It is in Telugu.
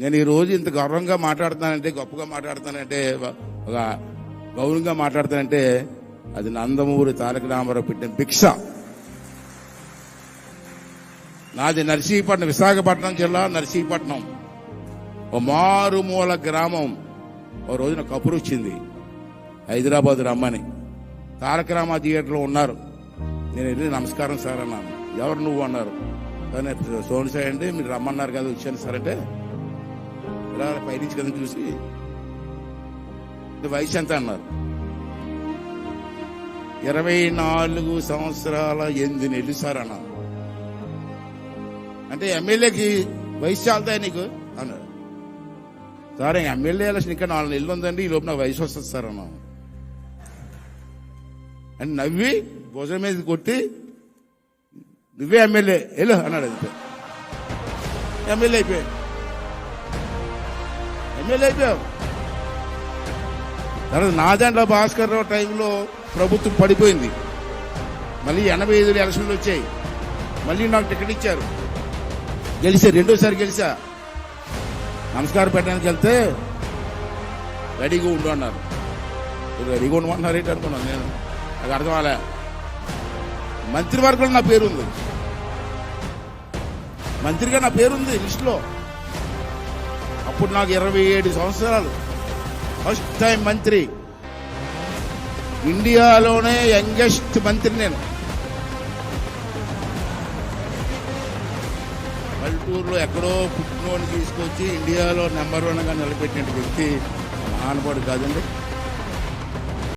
నేను ఈ రోజు ఇంత గౌరవంగా మాట్లాడుతానంటే గొప్పగా మాట్లాడుతానంటే ఒక గౌరవంగా మాట్లాడుతానంటే అది నందమూరి తారక రామారావు పెట్టిన భిక్ష. నాది నర్సీపట్నం విశాఖపట్నం జిల్లా నర్సీపట్నం. ఓ మారుమూల గ్రామం. ఓ రోజున కబురు వచ్చింది. హైదరాబాద్ రమ్మని. తారక రామ థియేటర్లో ఉన్నారు. నేను వెళ్ళి నమస్కారం సార్ అన్నాను. ఎవరు నువ్వు అన్నారు. కానీ సోని సార్ అండి మీరు రమ్మన్నారు కదా వచ్చాను సార్ అంటే ఇలా పైనుంచి కదా చూసి వయసు ఎంత? అన్నారు. ఇరవై నాలుగు సంవత్సరాల ఎనిమిది నెలలు సార్ అన్నారు. అంటే ఎమ్మెల్యేకి వయసు చాలుతాయి నీకు? అన్నాడు సార్ ఎమ్మెల్యే ఎలక్షన్ ఇంకా నాలుగు నెలలు ఉందండి ఈ లోపు నా వయసు వస్తుంది సార్ అన్నా అని నవ్వి భుజం మీద కొట్టి నువ్వే ఎమ్మెల్యే వెళ్ళు అన్నాడు అంతే. ఎమ్మెల్యే అయిపోయాడు. ఎమ్మెల్యే అయిపోయావు తర్వాత నాదండ్ల భాస్కర్ రావు టైంలో ప్రభుత్వం పడిపోయింది. మళ్ళీ ఎనభై ఐదు ఎలక్షన్లు వచ్చాయి. మళ్ళీ నాకు టికెట్ ఇచ్చారు. గెలిచా రెండోసారి గెలిచా. నమస్కారం పెట్టడానికి వెళ్తే రెడీగా ఉండు అన్నారు. రెడీగా ఉండమంటున్నారు ఏంటి అనుకున్నాను నేను. నాకు అర్థం అలా మంత్రివర్గంలో నా పేరుంది. మంత్రిగా నా పేరుంది లిస్టులో. అప్పుడు నాకు ఇరవై ఏడు సంవత్సరాలు. ఫస్ట్ టైం మంత్రి. ఇండియాలోనే యంగెస్ట్ మంత్రి నేను. పల్లెటూరులో ఎక్కడో పుట్టినోని తీసుకొచ్చి ఇండియాలో నెంబర్ వన్గా నిలబెట్టిన వ్యక్తి మహానుభావుడు కాదండి.